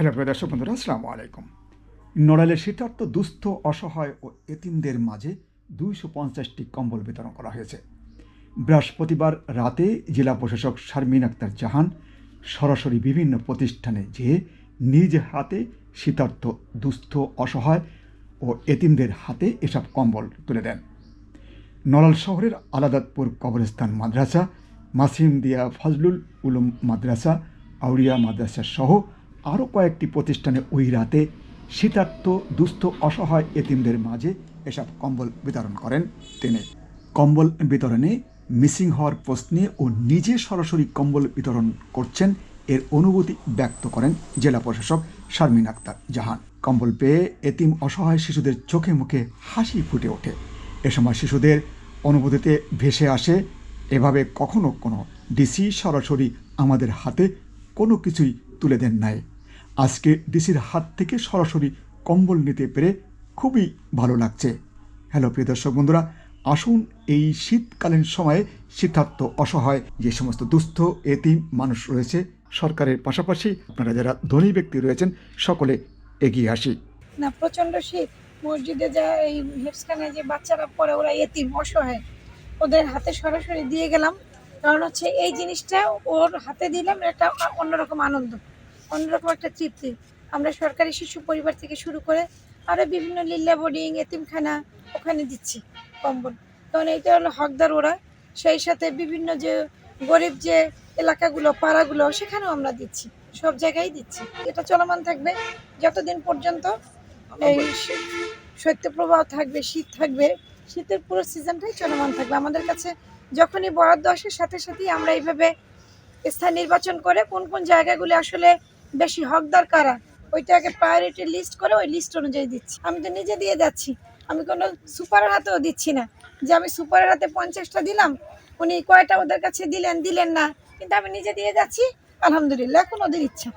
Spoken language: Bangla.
হ্যালো প্রিয় দর্শক বন্ধুরা, আসসালামু আলাইকুম। নড়াইলের শীতার্থ, দুস্থ, অসহায় ও এতিমদের মাঝে দুইশো পঞ্চাশটি কম্বল বিতরণ করা হয়েছে। বৃহস্পতিবার রাতে জেলা প্রশাসক শারমিন আক্তার জাহান সরাসরি বিভিন্ন প্রতিষ্ঠানে যেয়ে নিজ হাতে শীতার্থ, দুস্থ, অসহায় ও এতিমদের হাতে এসব কম্বল তুলে দেন। নড়াল শহরের আলাদাতপুর কবরস্থান মাদ্রাসা মাসিম দিয়া ফজলুল উলুম মাদ্রাসা আউরিয়া মাদ্রাসা সহ আরও কয়েকটি প্রতিষ্ঠানে ওই রাতে শীতার্থ, দুস্থ, অসহায় এতিমদের মাঝে এসব কম্বল বিতরণ করেন তিনি। কম্বল বিতরণে মিসিং হওয়ার প্রশ্নে ও নিজে সরাসরি কম্বল বিতরণ করছেন এর অনুভূতি ব্যক্ত করেন জেলা প্রশাসক শারমিন আক্তার জাহান। কম্বল পেয়ে এতিম অসহায় শিশুদের চোখে মুখে হাসি ফুটে ওঠে। এ সময় শিশুদের অনুভূতিতে ভেসে আসে, এভাবে কখনো কোনো ডিসি সরাসরি আমাদের হাতে কোনো কিছুই তুলে দেন নাই। আজকে ডিসির হাত থেকে সরাসরি কম্বল নিতে পেরে খুবই ভালো লাগছে। হ্যালো, প্রিয় দর্শক বন্ধুরা, আসুন এই শীতকালীন সময়ে শীতার্থ অসহায়, যে সমস্ত দুস্থ, এতিম মানুষ রয়েছে, সরকারের পাশাপাশি আপনারা যারা ধনী ব্যক্তি রয়েছেন, সকলে এগিয়ে আসি। না প্রচণ্ড শীত। মসজিদে যা এই হেফসখানে যে বাচ্চারা পড়ে, ওরা এতিম, অসহায়। ওদের হাতে সরাসরি দিয়ে গেলাম। কারণ হচ্ছে এই জিনিসটা ওর হাতে দিলাম, এটা অন্যরকম আনন্দ। অন্যরকম একটা তৃপ্তি। আমরা সরকারি শিশু পরিবার থেকে শুরু করে আরও বিভিন্ন লীলা বোর্ডিং, এতিমখানা ওখানে দিচ্ছি, কম্বল। কারণ এইটা হলো হকদার ওরা। সেই সাথে বিভিন্ন যে গরিব যে এলাকাগুলো, পাড়াগুলো, সেখানেও আমরা দিচ্ছি। সব জায়গায় দিচ্ছি। এটা চলমান থাকবে যতদিন পর্যন্ত এই শৈত্যপ্রবাহ থাকবে, শীত থাকবে, শীতের পুরো সিজনটাই চলমান থাকবে। আমাদের কাছে যখনই বরাদ্দ আসে, সাথে সাথেই আমরা এইভাবে স্থান নির্বাচন করে কোন কোন জায়গাগুলি আসলে বেশি হকদার কারা? ওইটাকে প্রায়োরিটি লিস্ট করে ওই লিস্ট অনুযায়ী দিচ্ছি। আমি তো নিজে দিয়ে যাচ্ছি। আমি কোনো সুপারের হাতেও দিচ্ছি না। যে আমি সুপারের হাতে পঞ্চাশটা দিলাম, উনি কয়টা ওদের কাছে দিলেন দিলেন না। কিন্তু আমি নিজে দিয়ে যাচ্ছি, আলহামদুলিল্লাহ, এখন ওদের ইচ্ছা।